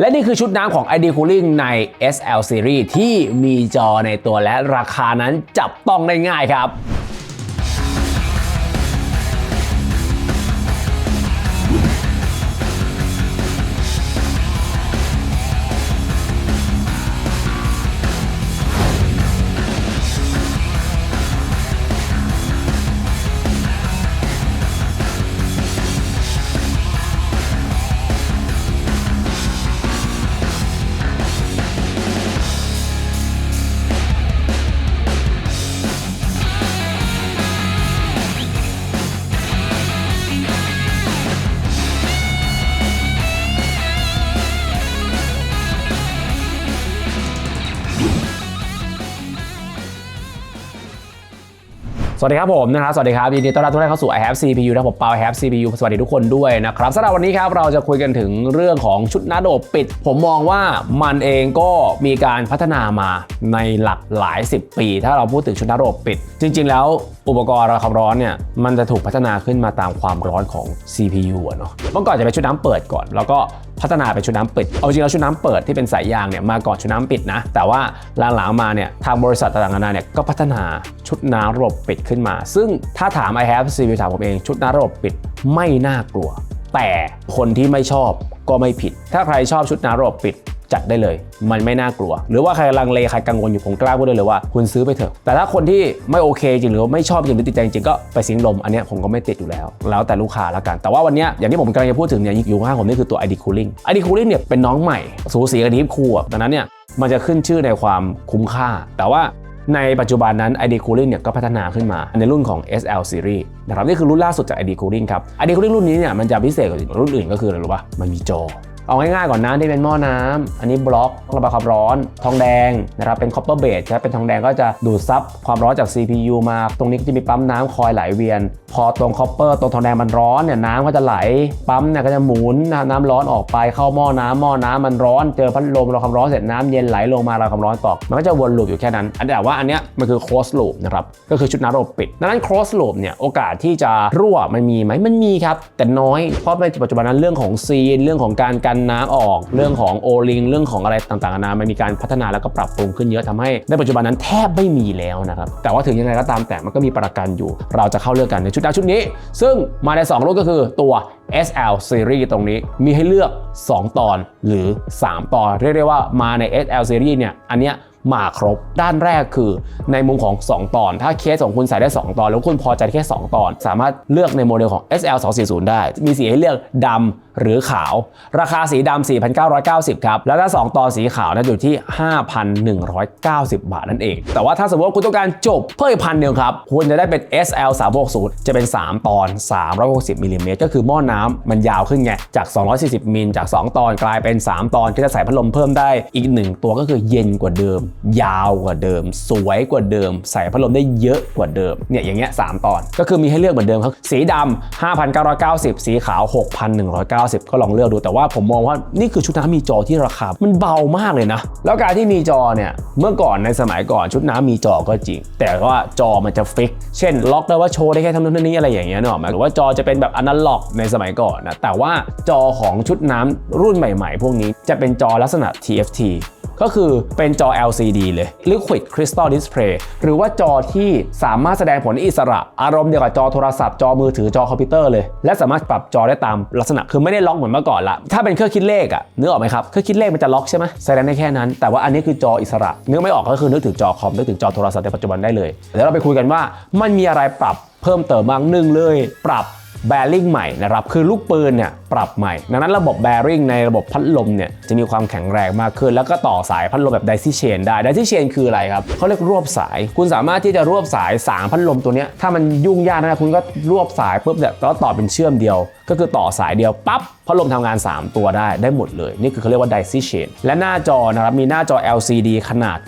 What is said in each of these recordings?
และนี่คือชุดน้ำของ ID Cooling ใน SL Series ที่มีจอในตัวและราคานั้นจับต้องได้ง่ายครับ สวัสดีครับผมนะครับ สวัสดีครับยินดีต้อนรับทุกท่านเข้าสู่ i have CPU นะผมเปา i have CPU สวัสดีทุกคนด้วยนะครับสำหรับวันนี้ครับเราจะคุยกันถึงเรื่องของชุดหน้าโดบปิด ผมมองว่ามันเองก็มีการพัฒนามาในหลักหลาย 10 ปี ถ้าเราพูดถึงชุดหน้าโดบปิด จริง ๆ แล้วอุปกรณ์ระความร้อนเนี่ยมันจะถูกพัฒนาขึ้นมาตามความร้อนของ CPU อะเนาะเมื่อก่อนจะเป็นชุดน้ำเปิดก่อน แล้วก็ พัฒนาเป็นชุดน้ำปิด เอาจริงแล้วชุดน้ำเปิดที่เป็นสายยางเนี่ยมาก่อนชุดน้ำปิดนะ แต่ว่าหลังๆมาเนี่ยทางบริษัทต่างๆนานาเนี่ยก็พัฒนาชุดน้ำระบบปิดขึ้นมา ซึ่งถ้าถาม i have CV ถามผมเองชุดน้ำระบบปิดไม่น่ากลัว แต่คนที่ไม่ชอบก็ไม่ผิด ถ้าใครชอบชุดน้ำระบบปิด จัดได้เลย มันไม่น่ากลัว หรือว่าใครลังเลใครกังวลอยู่ผมกล้าพูดได้เลยว่าคุณซื้อไปเถอะ แต่ถ้าคนที่ไม่โอเคจริงหรือว่าไม่ชอบจริงหรือติดใจจริงก็ไปสิงลมอันนี้ผมก็ไม่ติดอยู่แล้ว แล้วแต่ลูกค้าละกัน แต่ว่าวันนี้อย่างที่ผมกำลังจะพูดถึงเนี่ยอยู่ข้างผมนี่คือตัว ID Cooling ID Cooling เนี่ยเป็นน้องใหม่สูสีกับ Deep Cool อะดังนั้นเนี่ยมันจะขึ้นชื่อในความคุ้มค่า แต่ว่าในปัจจุบันนั้น ID Cooling เนี่ยก็พัฒนาขึ้นมาในรุ่นของ SL Series นะครับนี่คือรุ่นล่าสุดจาก ID Cooling ครับ ID Cooling รุ่นนี้เนี่ยมันจะพิเศษกว่ารุ่นอื่นก็คืออะไรรู้ป่ะมันมีจอ เอาง่ายๆก่อนนะที่เป็นหม้อน้ำอันนี้บล็อกระบายความร้อน ทองแดงนะครับเป็น copper base ครับเป็นทองแดงก็จะดูดซับความร้อนจาก CPU มา ตรงนี้ก็จะมีปั๊มน้ำคอยไหลเวียน พอตรง copper ตรงทองแดงมันร้อนเนี่ยน้ำก็จะไหลปั๊มเนี่ยก็จะหมุนน้ำร้อนออกไปเข้าหม้อน้ำหม้อน้ำมันร้อนเจอพัดลมเราความร้อนเสร็จน้ำเย็นไหลลงมาเราความร้อนต่อมันก็จะวนลูปอยู่แค่นั้น อันแต่ว่าอันเนี้ยมันคือ close loop นะครับก็คือชุดน้ำระบบปิดดังนั้น close loop เนี่ยโอกาสที่จะรั่วมันมีไหมมันมีครับแต่น้อยเพราะในปัจจุบันนั้นเรื่องของซีนเรื่องของการกันน้ำออก เรื่องของโอลิงเรื่องของอะไรต่างๆนานามันมีการพัฒนาแล้วก็ปรับปรุงขึ้นเยอะทำให้ในปัจจุบันนั้นแทบไม่มีแล้วนะครับแต่ว่าถึงยังไงก็ตามแต่มันก็มีประกันอยู่ เราจะเข้าเลือกกันในชุดดาวชุดนี้ ซึ่งมาใน 2 รุ่นก็คือตัว SL Series ตรงนี้มีให้เลือก 2 ตอนหรือ 3 ตอน เรียกได้ว่ามาใน SL Series เนี่ยอันเนี้ยมาครบด้านแรกคือในมุมของ 2 ตอน ถ้าเคสของคุณใส่ได้ 2 ตอน แล้วคุณพอใจแค่ 2 ตอน สามารถเลือกในโมเดลของ SL 240 ได้ มีสีให้เลือกดำหรือขาว ราคาสีดำ 4,990 ครับ แล้วถ้า 2 ตอนสีขาวนะอยู่ที่ 5,190 บาทนั่นเอง แต่ว่าถ้าสมมติว่าคุณต้องการจบเพิ่มอีกพันเดียวครับ คุณจะได้เป็น SL 360 จะเป็น 3 ตอน 360มิลลิเมตรก็คือหม้อน้ำมันยาวขึ้นไง จาก 240 มิลจาก 2 ตอนกลายเป็น 3 ตอนที่จะใส่พัดลมเพิ่มได้อีก 1 ตัวก็คือเย็นกว่าเดิม ยาวกว่าเดิม สวยกว่าเดิม ใส่พัดลมได้เยอะกว่าเดิมเนี่ยอย่างเงี้ย3ตอน ก็คือมีให้เลือกเหมือนเดิมครับสีดำ5,990 สีขาว 6,190 ก็ลองเลือกดูแต่ว่าผมมองว่านี่คือชุดน้ำมีจอที่ราคา มันเบามากเลยนะ แล้วการที่มีจอเนี่ยเมื่อก่อนในสมัยก่อนชุดน้ำมีจอก็จริง แต่ว่าจอมันจะฟิก เช่น ล็อกได้ว่าโชว์ได้แค่ทำนู้นเท่านี้อะไรอย่างเงี้ยเนอะหมหรือว่าจอจะเป็นแบบอนาล็อกในสมัยก่อนนะแต่ว่าจอของชุดน้ำรุ่นใหม่ๆ พวกนี้จะเป็นจอลักษณะ TFT ก็คือเป็นจอ LCD เลย Liquid Crystal Display หรือว่าจอที่สามารถแสดงผลอิสระ อารมณ์เดียวกับจอโทรศัพท์ จอมือถือ จอคอมพิวเตอร์เลย และสามารถปรับจอได้ตามลักษณะ คือไม่ได้ล็อกเหมือนเมื่อก่อนละ ถ้าเป็นเครื่องคิดเลขอะนึกออกไหมครับ เครื่องคิดเลขมันจะล็อกใช่ไหมแสดงได้แค่นั้น แต่ว่าอันนี้คือจออิสระ นึกไม่ออกก็คือนึกถึงจอคอม นึกถึงจอโทรศัพท์ในปัจจุบันได้เลย เดี๋ยวเราไปคุยกันว่ามันมีอะไรปรับเพิ่มเติมบ้างหนึ่งเลย ปรับ แบริ่งใหม่นะครับ คือลูกปืนเนี่ยปรับใหม่ ดังนั้นระบบแบริ่งในระบบพัดลมเนี่ยจะมีความแข็งแรงมากขึ้น แล้วก็ต่อสายพัดลมแบบไดซี่เชนได้ ไดซี่เชนคืออะไรครับเขาเรียกรวบสาย คุณสามารถที่จะรวบสายสางพัดลมตัวนี้ถ้ามันยุ่งยากนะคุณก็รวบสายปุ๊บเนี่ยก็ต่อเป็นเชื่อมเดียว ก็คือต่อสายเดียวปั๊บ พัดลมทำงาน 3 ตัวได้ได้หมดเลย นี่คือเขาเรียกว่าไดซี่เชนและหน้าจอนะครับมีหน้าจอ LCD ขนาด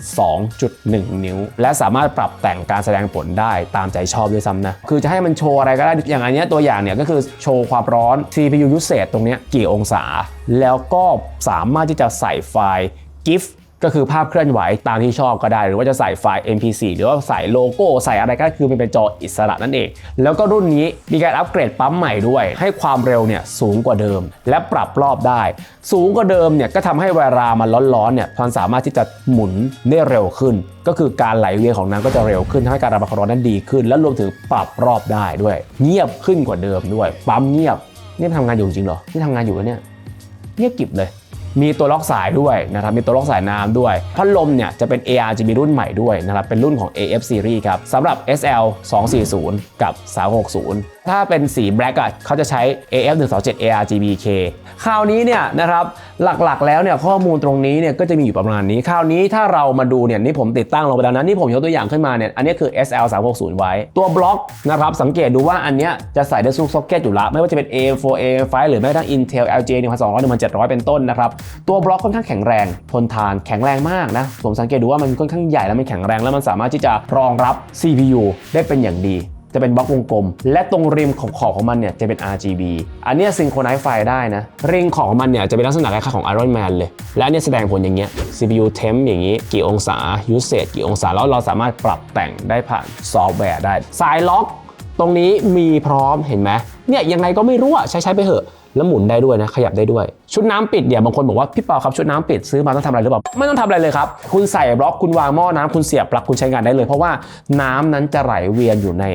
2.1 นิ้ว และสามารถปรับแต่งการแสดงผลได้ตามใจชอบด้วยซ้ำนะ คือจะให้มันโชว์อะไรก็ได้ อย่างอันเนี้ยตัวอย่างเนี่ยก็คือโชว์ความร้อน CPU usage ตรงเนี้ยกี่องศา แล้วก็สามารถที่จะใส่ไฟล์ GIF ก็คือภาพเคลื่อนไหวตามที่ชอบก็ได้ หรือว่าจะใส่ไฟล์ MP4 หรือว่าใส่โลโก้ ใส่อะไรก็คือมันเป็นจออิสระนั่นเอง แล้วก็รุ่นนี้มีการอัปเกรดปั๊มใหม่ด้วย ให้ความเร็วเนี่ยสูงกว่าเดิม และปรับรอบได้ สูงกว่าเดิมเนี่ยก็ทำให้เวลามันร้อนๆเนี่ยมันสามารถที่จะหมุนได้เร็วขึ้น ก็คือการไหลเวียนของน้ำก็จะเร็วขึ้นทำให้การระบายความร้อนนั้นดีขึ้น และรวมถึงปรับรอบได้ด้วย เงียบขึ้นกว่าเดิมด้วย ปั๊มเงียบนี่ทำงานอยู่จริงเหรอนี่ทำงานอยู่แล้วเนี่ยเงียบกิบเลย มีตัวล็อกสายด้วยนะครับมีตัวล็อกสายน้ำด้วย พัดลมเนี่ยจะเป็น ARGB รุ่นใหม่ด้วยนะครับเป็นรุ่นของ AF Series ครับสำหรับ SL 240 กับ 360ถ้าเป็นสี Black อะเขาจะใช้ AF 127 ARGBK คราวนี้เนี่ยนะครับหลักๆ แล้วเนี่ยข้อมูลตรงนี้เนี่ยก็จะมีอยู่ประมาณนี้ คราวนี้ถ้าเรามาดูเนี่ยนี่ผมติดตั้งลงไปแล้วนะนี่ผมยกตัวอย่างขึ้นมาเนี่ยอันนี้คือ SL 360ไว้ ตัวบล็อกนะครับสังเกตดูว่าอันเนี้ยจะใส่ได้ซุกซ็อกเก็ตอยู่ละไม่ว่าจะเป็น A4 A5 หรือแม้กระทั่ง Intel LJ 1200 1700 เป็นต้นนะครับตัวบล็อกค่อนข้างแข็งแรงทนทานแข็งแรงมากนะผมสังเกตดูว่ามันค่อนข้างใหญ่แล้วมันแข็งแรงแล้วมันสามารถที่จะรองรับ CPU ได้เป็นอย่างดี จะเป็นบล็อกวงกลม และตรงริมของขอบของมันเนี่ยจะเป็น RGB อันนี้ซิงโครไนซ์ไฟได้นะริงของมันเนี่ยจะเป็นลักษณะคล้ายๆของ Iron Man เลย และนเนี่ยแสดงผลอย่างเงี้ย CPU temp อย่างงี้ กี่องศา usage กี่องศา แล้วเราสามารถปรับแต่งได้ผ่านซอฟต์แวร์ได้ สายล็อกตรงนี้มีพร้อมเห็นไหม เนี่ยยังไงก็ไม่รู้อะใช้ใช้ไปเถอะแล้วหมุนได้ด้วยนะขยับได้ด้วย ชุดน้ำปิดเนี่ยบางคนบอกว่าพี่เปาครับชุดน้ำปิดซื้อมาต้องทำอะไรหรือเปล่าไม่ต้องทำอะไรเลยครับ คุณใส่บล็อกคุณวางหม้อน้ำคุณเสียบปลั๊กคุณใช้งานได้เลย เพราะว่าน้ำนั้นจะไหลเวียนอยู่ใน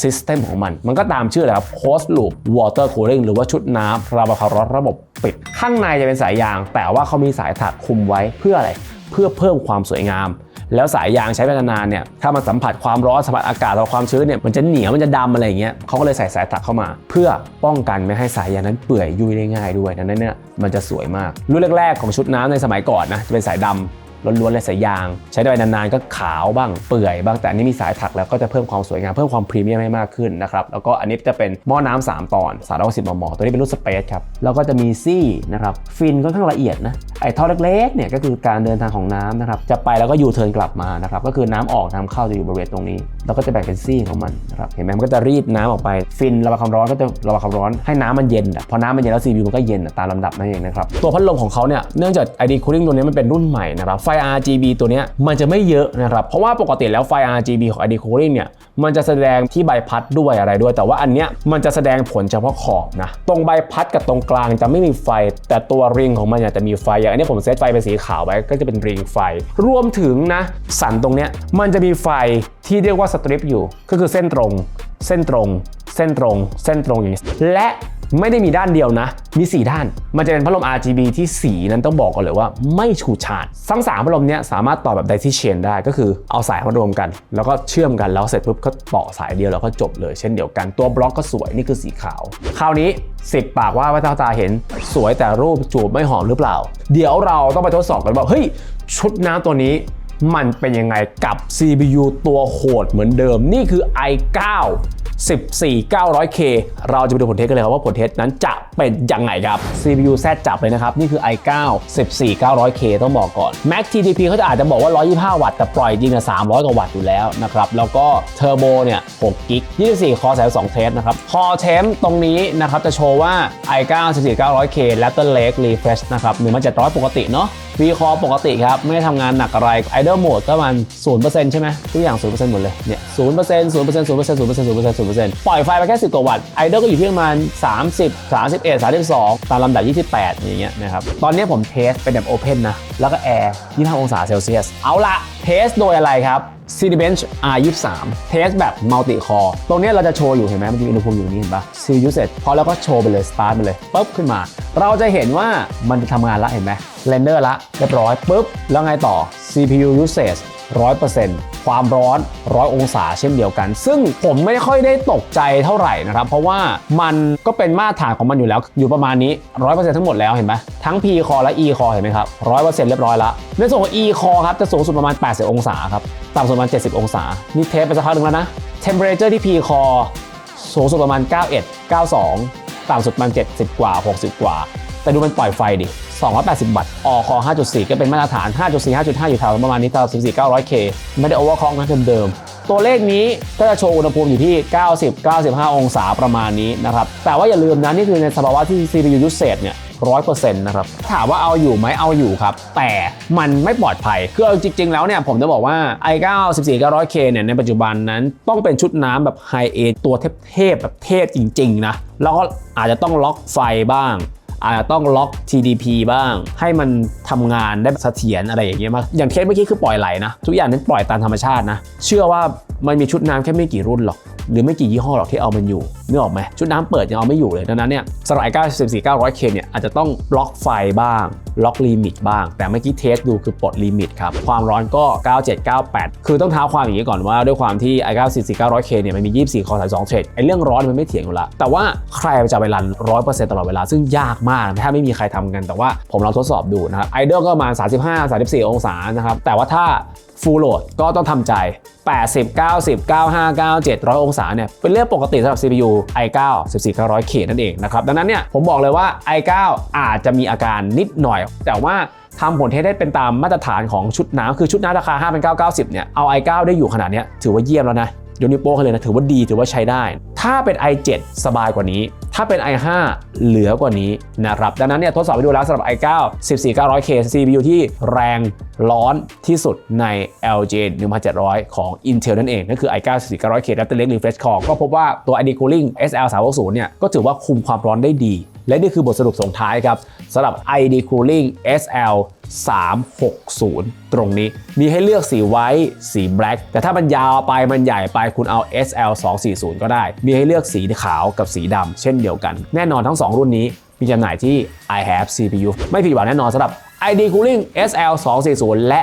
ซิสเต็มของมัน มันก็ตามชื่อเลยครับ closed loop water cooling หรือว่าชุดน้ำระบายความร้อนระบบปิด ข้างในจะเป็นสายยาง แต่ว่าเขามีสายถักคุมไว้เพื่ออะไร เพื่อเพิ่มความสวยงาม แล้วสายยางใช้ไปนานๆเนี่ยถ้ามันสัมผัสความร้อนสัมผัสอากาศกับความชื้นเนี่ยมันจะเหนียวมันจะดำอะไรอย่างเงี้ยเขาก็เลยใส่สายถักเข้ามา เพื่อป้องกันไม่ให้สายยางนั้นเปื่อยยุ่ยได้ง่ายด้วยดังนั้นเนี่ยมันจะสวยมากรุ่นแรกๆของชุดน้ำในสมัยก่อนนะจะเป็นสายดำ ล้วนๆเลยสายยาง ใช้ได้ไปนานๆก็ขาวบ้างเปื่อยบ้างแต่อันนี้มีสายถักแล้วก็จะเพิ่มความสวยงามเพิ่มความพรีเมียมให้มากขึ้นนะครับแล้วก็อันนี้จะเป็นหม้อน้ำ3ตอน310มม ตัวนี้เป็นรุ่นสเปซครับแล้วก็จะมีซี่นะครับฟินค่อนข้างละเอียดนะไอ้ท่อเล็กๆเนี่ยก็คือการเดินทางของน้ำนะครับจะไปแล้วก็ยูเทิร์นกลับมานะครับก็คือน้ำออกน้ำเข้าจะอยู่บริเวณตรงนี้ แล้วก็จะแบ่งเป็นซี่ของมันนะครับเห็นไหมมันก็จะรีดน้ำออกไปฟินระบายความร้อนก็จะระบายความร้อนให้น้ำมันเย็นอะพอน้ำมันเย็นแล้ว CPU มันก็เย็นอะตามลำดับนั่นเองนะครับตัวพัดลมของเขาเนี่ยเนื่องจาก ID cooling ตัวนี้มันเป็นรุ่นใหม่นะครับไฟ RGB ตัวนี้มันจะไม่เยอะนะครับเพราะว่าปกติแล้วไฟ RGB ของ ID cooling เนี่ยมันจะแสดงที่ใบพัดด้วยอะไรด้วย แต่ว่าอันเนี้ยมันจะแสดงผลเฉพาะขอบนะตรงใบพัดกับตรงกลางจะไม่มีไฟ แต่ตัวริงของมันเนี่ยจะมีไฟอย่างอันนี้ผมเซตไฟเป็นสีขาวไว้ก็จะเป็นริงไฟ รวมถึงนะสันตรงเนี้ยมันจะมีไฟที่เรียกว่าสตริปอยู่ ก็คือเส้นตรง เส้นตรง เส้นตรง เส้นตรงอย่างนี้และ ไม่ได้มีด้านเดียวนะ มี 4 ด้าน มันจะเป็นพัดลม RGB ที่สีนั้นต้องบอกก่อนเลยว่าไม่ฉูดฉาดทั้งสามพัดลมเนี้ยสามารถต่อแบบไดที่เชนได้ก็คือเอาสายมารวมกัน แล้วก็เชื่อมกันแล้วเสร็จปุ๊บก็ต่อสายเดียวแล้วก็จบเลยเช่นเดียวกันตัวบล็อกก็สวยนี่คือสีขาว คราวนี้10ปากว่าว่าตาตาเห็น สวยแต่รูปจูบไม่หอมหรือเปล่า เดี๋ยวเราต้องไปทดสอบกันว่าเฮ้ยชุดน้ำตัวนี้มันเป็นยังไงกับ CPU ตัวโหดเหมือนเดิมนี่คือ i9 14900K เราจะไปดูผลเทสกันเลยครับว่าผลเทสนั้นจะเป็นยังไงครับ CPU Z จับเลยนะครับ นี่คือ i9 14900K ต้องบอกก่อน Max TDP เขาจะอาจจะบอกว่า 125 วัตต์แต่ปล่อยจริงอะ300 กว่าวัตต์อยู่แล้วนะครับ แล้วก็เทอร์โบเนี่ย6กิก24 คอ32เทสนะครับ คอเทมตรงนี้นะครับจะโชว์ว่า i9 14900K Lateral Lake Refresh นะครับ1700ปกติเนาะ V Core ปกติครับ ไม่ได้ทำงานหนักอะไร Idle Mode ก็มัน0%ใช่ไหมทุกอย่าง0%หมดเลยเนี่ย0% 0% 0% 0% 0% 0% 0ปล่อยไฟไปแค่10กว่าวัตต์ Idle ก็อยู่ที่ประมาณ 30 31 32 ตามลำดับ 28 อย่างเงี้ยนะครับ ตอนนี้ผมเทสเป็นแบบ Open นนะ แล้วก็แอร์25องศาเซลเซียส เอาละเทสโดยอะไรครับ Cinebench R23 เทสแบบ Multi Core ตรงนี้เราจะโชว์อยู่เห็นไหมมันจะมีอุณหภูมิอยู่นี่เห็นปะ CPU usage พอแล้วก็โชว์ไปเลย Start ไปเลยปุ๊บขึ้นมา เราจะเห็นว่ามันจะทำงานละเห็นไหมเรนเดอร์ละเรียบร้อยปุ๊บแล้วไงต่อ CPU usage 100%ความร้อน 100 องศาเช่นเดียวกัน ซึ่งผมไม่ค่อยได้ตกใจเท่าไหร่นะครับ เพราะว่ามันก็เป็นมาตรฐานของมันอยู่แล้ว อยู่ประมาณนี้ 100%ทั้งหมดแล้วเห็นไหมทั้ง P core และ E core เห็นไหมครับ 100%เรียบร้อยละในส่วนของ E core ครับจะสูงสุดประมาณ 80 องศาครับ ต่ำสุดประมาณ 70 องศา นี่เทสไปสักพักหนึ่งแล้วนะ temperature ที่ P core สูงสุดประมาณ 91 92 ต่ำสุดประมาณ 70 กว่า 60 กว่า แต่ดูมันปล่อยไฟดิ 280 วัตต์ออคอ5.4 ก็เป็นมาตรฐาน 5.4 5.5 อยู่แถวประมาณนี้ตาม14 900K ไม่ได้โอเวอร์คล็อกนะเดิมๆตัวเลขนี้ก็จะโชว์อุณหภูมิอยู่ที่ 90 95 องศาประมาณนี้นะครับ แต่ว่าอย่าลืมนะ นี่คือในสภาวะที่ CPU usage เนี่ย100%นะครับถามว่าเอาอยู่ไหมเอาอยู่ครับ แต่มันไม่ปลอดภัย คือเอาจริง ๆ แล้วเนี่ย ผมจะบอกว่า i9 14900K เนี่ยในปัจจุบันนั้นต้องเป็นชุดน้ำแบบไฮเอตัวเทพๆแบบเทพจริง ๆ นะ แล้วก็อาจจะต้องล็อกไฟบ้าง อาจจะต้องล็อก TDP บ้าง ให้มันทำงานได้เสถียรอะไรอย่างเงี้ยมากอย่างเคสเมื่อกี้คือปล่อยไหลนะ ทุกอย่างนั้นปล่อยตามธรรมชาตินะ เชื่อว่ามันมีชุดน้ำแค่ไม่กี่รุ่นหรอก หรือไม่กี่ยี่ห้อหรอกที่เอามันอยู่นึกออกไหมชุดน้ำเปิดยังเอาไม่อยู่เลยดังนั้นเนี่ยสำหรับ i9 14900K เนี่ยอาจจะต้องล็อกไฟบ้าง ล็อกลิมิตบ้าง แต่เมื่อกี้เทสดูคือปลดลิมิตครับ ความร้อนก็ 9798 คือต้องเท้าความอย่างนี้ก่อนว่าด้วยความที่ i9 14900K เนี่ยมันมี 24 คอ32เทรดไอ้เรื่องร้อนมันไม่เถียงอยู่ละแต่ว่าใครจะไปรัน 100%ตลอดเวลาซึ่งยากมากถ้าไม่มีใครทำกัน แต่ว่าผมลองทดสอบดูนะครับไอเดลก็ประมาณ35-34 องศานะครับแต่ว่าถ้า full load ก็ต้องทำใจ 80 90 95 97 100 องศาเนี่ยเป็นเรื่องปกติสำหรับ CPU i9 14900K นั่นเองนะครับดังนั้นเนี่ยผมบอกเลยว่า i9 อาจจะมีอาการนิดหน่อย แต่ว่าทำผลเทสได้เป็นตามมาตรฐานของชุดน้ำคือชุดน้ำราคา 5,990 เนี่ย เอา i9 ได้อยู่ขนาดนี้ถือว่าเยี่ยมแล้วนะยกนิ้วโป้งเลยนะ ถือว่าดี ถือว่าใช้ได้ ถ้าเป็น i7 สบายกว่านี้ ถ้าเป็น i5 เหลือกว่านี้นะครับ ดังนั้นเนี่ยทดสอบไปดูแล้วสำหรับ i9 14900K CPU ที่แรงร้อนที่สุดใน LG 1700 ของ Intel นั่นเอง นั่นคือ i9 14900K Raptor Lake Refresh Core ก็พบว่าตัว ID Cooling SL 360 เนี่ยก็ถือว่าคุมความร้อนได้ดี และนี่คือบทสรุปส่งท้ายครับสำหรับ ID Cooling SL 360 ตรงนี้ มีให้เลือกสีไว้สี black แต่ถ้ามันยาวไปมันใหญ่ไปคุณเอา SL 240 ก็ได้ มีให้เลือกสีขาวกับสีดำเช่นเดียวกัน แน่นอนทั้ง 2 รุ่นนี้ มีจำหน่ายที่ i have CPU ไม่ผิดหวังแน่นอนสำหรับ ID Cooling SL 240 และ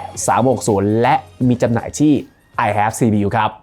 360 และมีจำหน่ายที่ i have CPU ครับ